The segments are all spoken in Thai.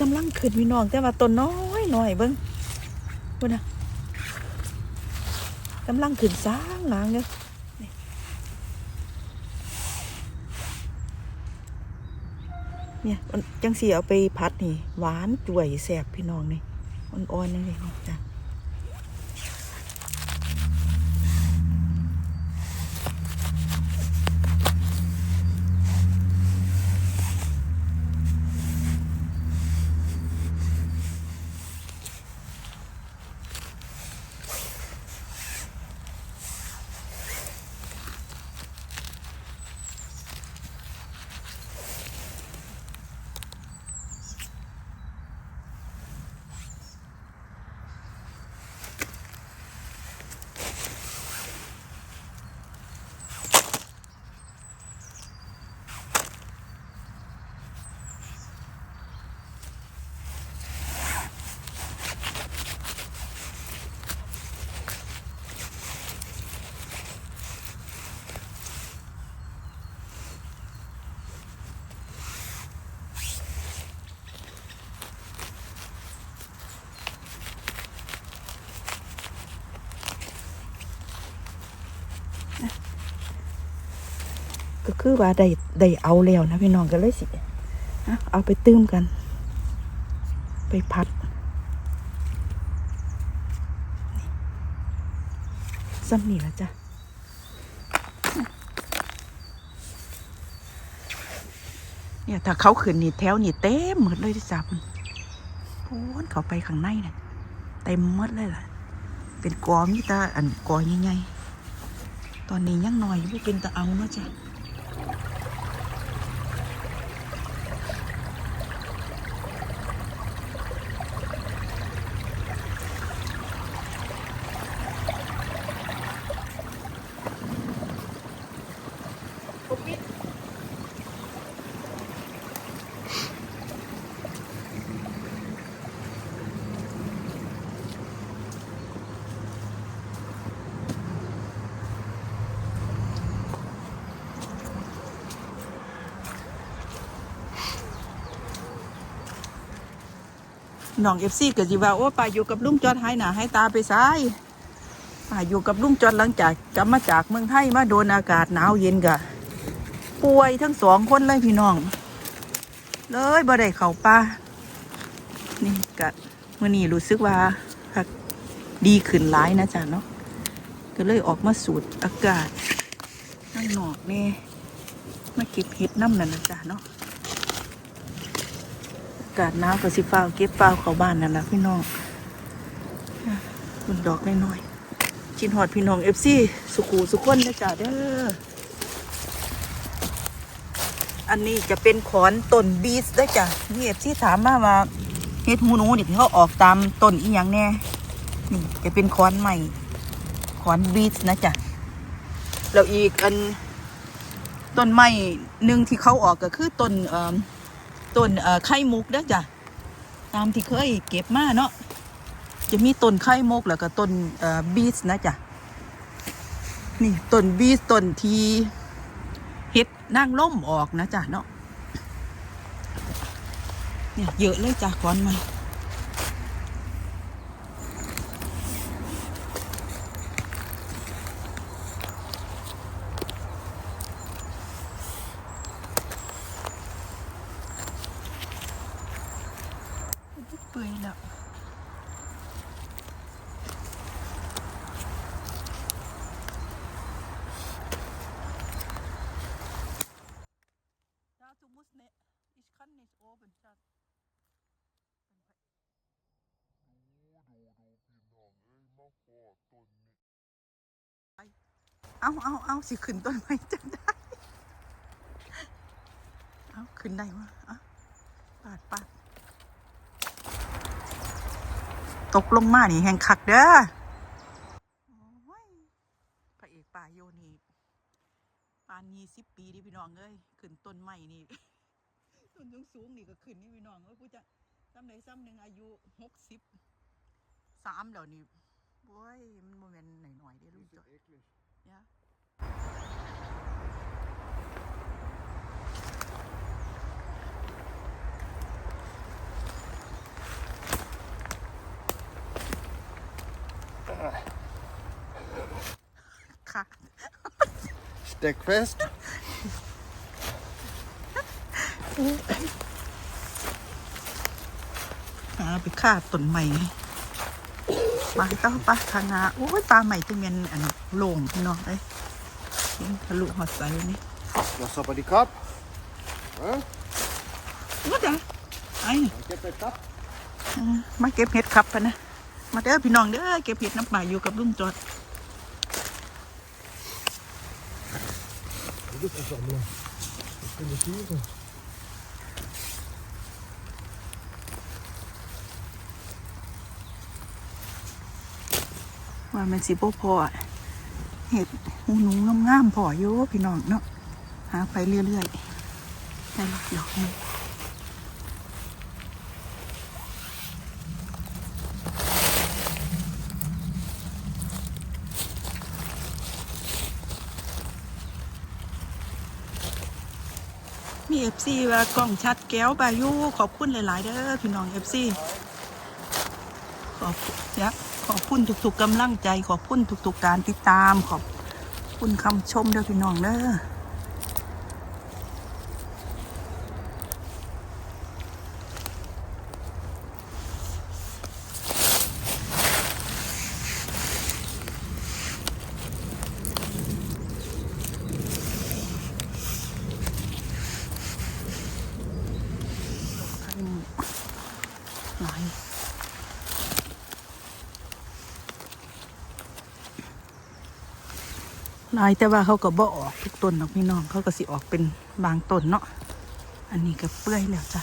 กำลังขึ้นพี่น้องแต่ว่าต้นน้อยหน่อยเบิ้งเบิ่งนะกำลังขึ้นสร้างงางเลยนี่เนี่ยจังสีเอาไปพัดนี่ หวานจ่วยแสบพี่น้องนี่อ่อนๆนี่เลยนี่จ้ะ ก็คือว่าได้ได้เอาแล้วนะพี่น้องก็เลยสิเอาไปตื้มกัน ไปพัดซ้ำนี่ละจ้ะเนี่ยถ้าเขาขึ้นนี่แถวนี่เต็มหมดเลยที่จับโอ้นเขาไปข้างในเนี่ยเต็มหมดเลยล่ะ เป็นกอมีตาอันกอใหญ่ๆตอนนี้ยังหน่อยไม่เป็นตะเอาเนาะจ้ะ น้องเอฟซีก็สิว่าโอ้ป้าอยู่กับลุงจอดหายหนาหายตาไปซ้ายป้าอยู่กับลุงจอดหลังจากกลับมาจากเมืองไทยมาโดนอากาศหนาวเย็นกะป่วยทั้งสองคนเลยพี่น้อง เลยบ่ได้เข้าป่านี่กะเมื่อนี้รู้สึกว่าดีขึ้นหลายนะจ๊ะเนาะก็เลยออกมาสูดอากาศข้างนอกนี่มาเก็บเห็ดน้ำนั่นนะจ๊ะเนาะากาศหนาวก็สิฟ้าเก็บฟ้าเข้าบ้านนั่นแหละพี่น้องมันดอกน้อยๆชินหอดพี่น้องเอฟซีสุขูสุขคนนะจ๊ะเด้ออันนี้จะเป็นขอนต้นบีสได้จ้ะนี่เอฟซีถามมาว่าเฮ็ดหูนูนี่ที่เขาออกตามต้นอีหยังแน่นี่จะเป็นขอนใหม่ขอนบีสนะจ๊ะแล้วอีกอันต้นไม้หนึ่งที่เขาออกก็คือต้นเอ่อ ต้นไข่มุกเด้อจ้ะตามที่เคยเก็บมาเนาะจะมีต้นไข่มุกแล้วก็ต้นบีสนะจ้ะนี่ต้นบีสต้นทีเฮ็ดนั่งล่มออกนะจ้ะเนาะเนี่ยเยอะเลยจ้ะก้อนมัน เอาเอาเอาสิขึ้นต้นไม้จังได้ เอาขึ้นได้วะอะปาดปาดตกลงมานี่แหงคักเด้อโอ้ยพระเอกป่าโยนี่ปานยี่สิบปีดิพี่น้องเอ้ยขึ้นต้นใหม่นี่ต้นสูงสูงๆนี่ก็ขึ้นนี่พี่น้องเอ้ยกูจะซ้ำใดซ้ำหนึ่งอายุหกสิบสามแล้วนี่โอ้ยมันโมเมนหน่อยๆเด้อลูก yeah. Stick fist. ah, ไปฆ่าต้นไม้ ม่ปลาเต้าปลาทางนาโอ้ยปลาใหม่จะเมียนอันโล่งพี่น้องเอ้ยเห็นทะลุหอดใสนี่ Was har die Kopf? Ja, ว่าจ้ะไอ้ ich gebe den Kopf. มาเก็บเห็ดครับพะนะ มาเด้อพี่น้องเด้อเก็บเห็ดน้ำป่าอยู่กับลุงจอด Du bist ein Sammler. Ich bin der Sucher. ว่ามันสิบ่พออะเห็ดหูหนูงามๆพออยู่พี่น้องเนาะหาไปเรื่อยๆได้ละดอกหนึงมีเอฟซีว่ากล้องชัดแก้วบายุขอบคุณหลาย ๆ เด้อพี่น้องเอฟซี ขอบยักขอบคุณทุกๆกำลังใจ ขอบคุณทุกๆการติดตาม ขอบคุณคำชมเด้อพี่น้องเด้อหลาย ห ลายแต่ว่าเขาก็บ่ออกทุกต้นหรอกพี่น้องเขาก็สิออกเป็นบางต้นเนาะอันนี้ก็เปื่อยแล้วจ้ะ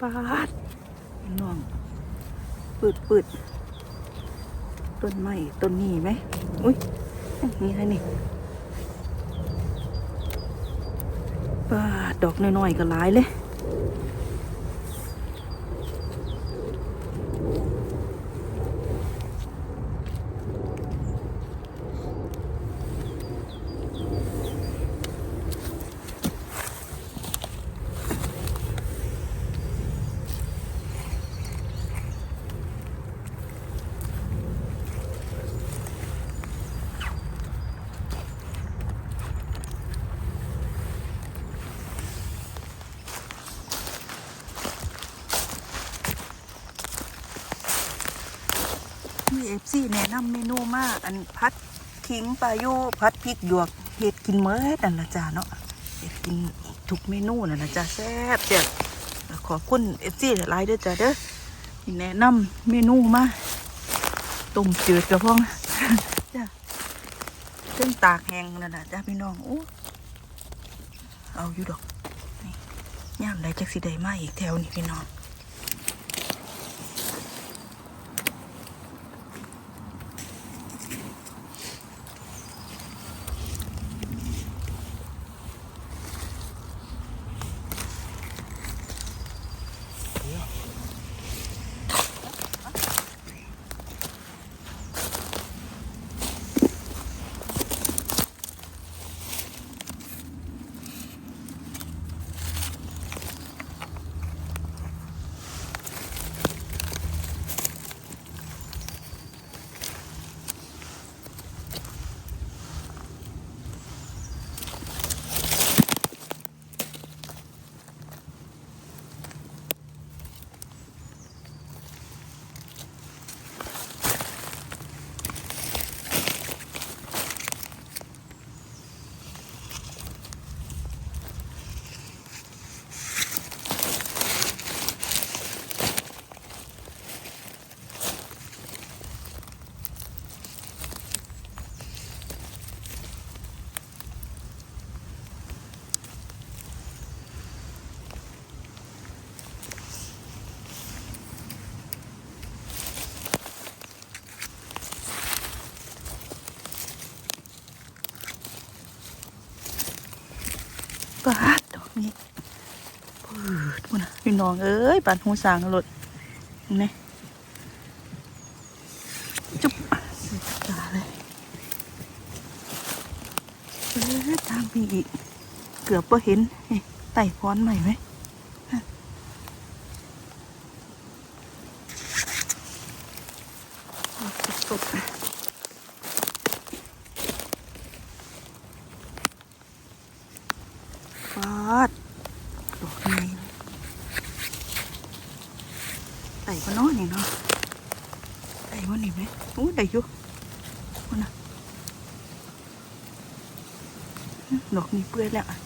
ปาดน้องปืดปืดต้นไม้ต้นนี้ไหมอุ้ยนี่อะไรนี่ ปา ดอกน้อยๆก็หลายเลย ซีแนะนำเมนูมากอันพัดขิงปลาโยพัดพริกหยวกเห็ดกินเมื่อนั่นละจ้าเนาะเห็ดกินทุกเมนูนั่นละจ้าแซ่บเจ้าขอบคุณเอฟซีหลายเด้อจ้าเด้อแนะนำเมนูมาต้มจืดกระพองจ้าซึ่งตากแห้งนั่นละจ้าพี่น้องโอ้เอาอยู่ดอกนี่ย่ามได้จักสิได้มาอีกแถวนี่พี่น้อง ปาดดอกนี้ปืดพุ่ น้องเอ้ยปานหูสางรถเห็นไหมจุ๊บตาเลยเออตามพี่อีก เกือบว่เห็นไต่ค้อนใหม่ไหมฮะสดๆฟาดดอกนี้ไต่ก็น้อยนี่เนาะไต่ว่านี่ไหมโอ้ไต่อยู่ว่านะดอก นี้เปื่อยแล้วอะ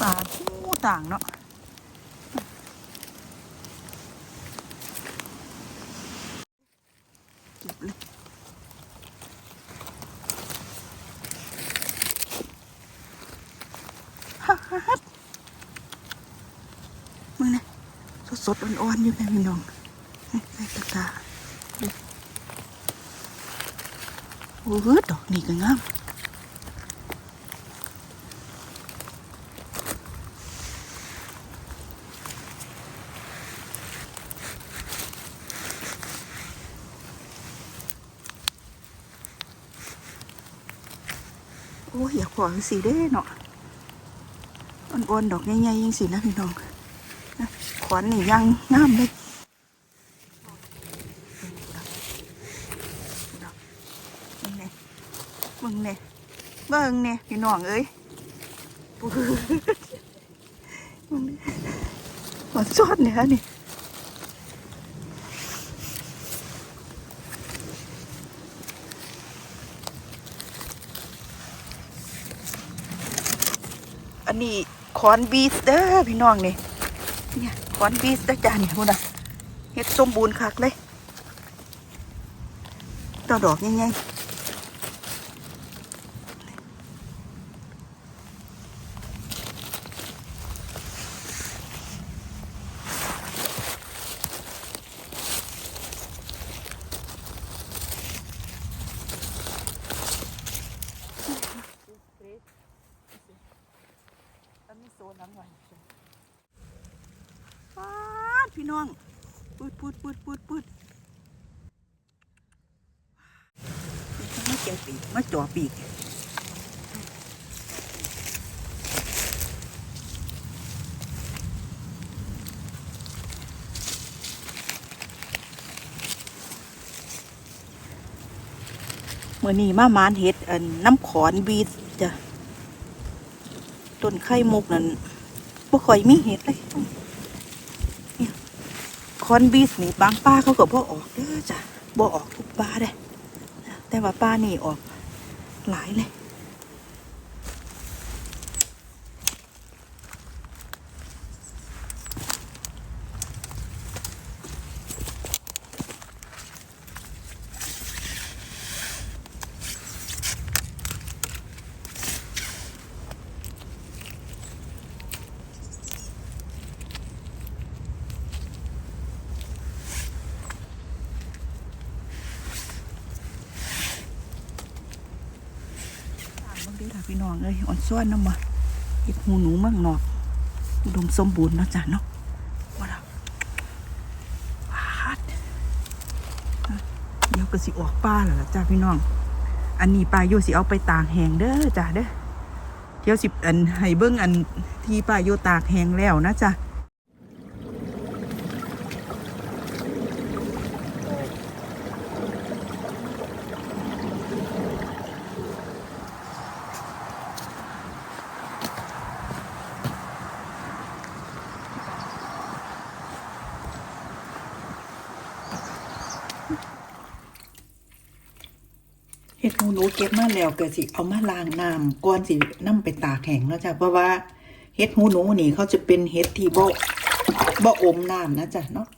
ป่าผู้ต่างเนาะเก็บเลยฮ่าฮ่าฮ่ามึงนะสดๆอ่อนๆอยู่แม่พี่น้องใส่ตะกร้าดิ โอ้โหดอกนี่ก็งามโอ้ยอยากขอสีเด้เนาะอ่อนๆดอกใหญ่ๆยังสินะพี่น้องนะขวานนี่ยังงามเลยมึงเนี่ยมึงเนี่ยเบิ่งเน่องเอ้ยมึงเนี่ยหวานซอดเนี่ยฮะนี่อันนี้คอนบีสเด้อพี่น้องนี่เนี่ยคอนบีสเด้อจ้าเนี่ยพุ่นะเฮ็ดสมบูรณ์คักเลยต่อดอกยังไง แล้วมีโซนน้ำหน่อยป๊าดพี่น้องปุดปุดปุดปุดปุดมาเจียปีก มาจ่อปีกเมื่อนี้มามานเห็ดอันน้ำขอนบีดจ้ะต้นไข่มุกนั่นบ่ค่อยมีเห็ดเลยคอนบีสนี่บางป้าเขาก็บ่ออกเด้อจ้ะบ่ออกทุกป้าเด้แต่ว่าป้านี่ออก หลายเลยบางทีล่ะ พี่น้องเอ้ยอ่อนซ้วนน้ำมาเห็ดหูหนูเมืองนอก อุดมสมบูรณ์เนาะจ้ะเนาะว่าล่ะวาดเดี๋ยวก็สิออกป้าแล้วล่ะจ้าพี่น้อง อันนี้ปลาโยสิเอาไปตากแห้งเด้อจ้ะเด้อเดี๋ยวสิอันให้เบิ่งอันที่ปลาโยตากแห้งแล้วนะจ้ะ เก็บมาแล้วก็สิเอามาล้างน้ำก่อนสินํไปตากแห้งเนาะจ้ะเพราะว่าเฮ็ดหูหนูนี่เขาจะเป็นเฮ็ดที่บ่บ่อมน้ำนะจ้ะเนาะ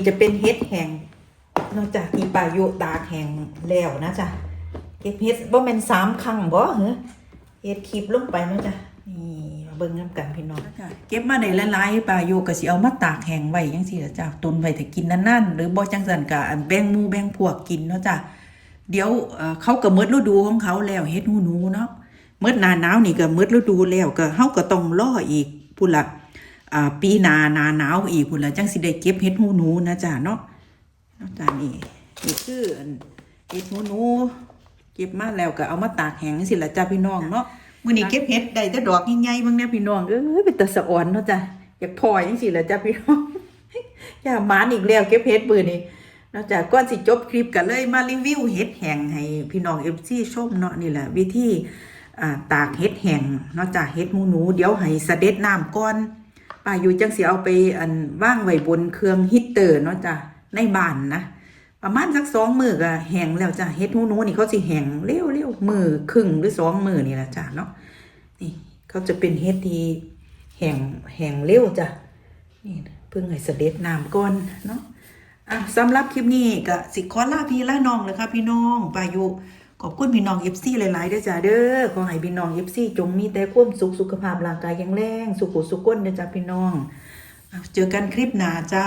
นี่จะเป็นเฮ็ดแห้งนอกจากที่ปลาโยตาแห้งแล้วนะจ๊ะเก็บเฮ็ดบ่แม่นสามครั้งบ่เหรอเฮ็ดคลิปลงไปนะจ๊ะนี่เบิ่งนํกันพี่น้องเก็บมาได้หลายๆปลาโยก็สิเอามาตากแห้งไว้จังซี่ล่ะจ้ะตุนไว้ถ้ากินนานๆหรือบ่จังซั่นก็อันแบ่งหมู่แบ่งพวกกินเนาะจ้ะเดี๋ยวเอ่อเขาก็หมดฤดูของเขาแล้วเฮ็ดหูหนูเนาะหมดหน้าหนาวนี่ก็หมดฤดูแล้วก็เฮาก็ต้องรออีกพุ่นละอ่า ปีนานาหนาวอีกพุ่นละจังสิได้เก็บเห็ดหูหนูนะจ๊ะเนาะเนาะจ้ะนี่นี่คืออันเห็ดหูหนูเก็บมาแล้วก็เอามาตากแห้งสิละจ้ะพี่น้องเนาะมื้อนี้เก็บเห็ดได้แต่ดอกใหญ่ๆบิ่งแน่พี่น้องเอ้ยเป็นตาสะอ่อนเนาะจ้ะอยากพอจังสิละจ้ะพี่น้องอย่าหมานอีกแล้วเก็บเห็ดมื้อนี้นอกจากก่อนสิจบคลิปกันเลยมารีวิวเห็ดแห้งให้พี่น้อง FC ชมเนาะนี่แหละวิธีอ่าตากเห็ดแห้งนาะจ้ะเห็ดหูหนูเดี๋ยวให้เสด็จน้ำก่อน ป้าอยู่จังสิเอาไปอันว่างไว้บนเครื่องฮีตเตอร์เนาะจ้ะในบ้านนะประมาณสักสองมือก็แห้งแล้วจ้ะเฮ็ดหูหนูนี่เขาสิแห้งเร็วเร็วมือครึ่งหรือสองมือนี่แหละจ้ะเนาะนี่เขาจะเป็นเฮ็ดที่แห้งแห้งเร็วจ้ะนี่เพิ่งให้เสด็จน้ำก่อนเนาะอะสำหรับคลิปนี้ก็สิขอลาพี่ลาน้องเลยค่ะพี่น้องปายู ขอบคุณพี่น้องเอฟซีหลายๆเด้อจ้าเด้อขอให้พี่น้องเอฟซีจงมีแต่ความสุขสุขภาพร่างกายแข็งแรงสุขุสุขก้นเด้อจ้าพี่น้อง เจอกันคลิปหน้าจ้า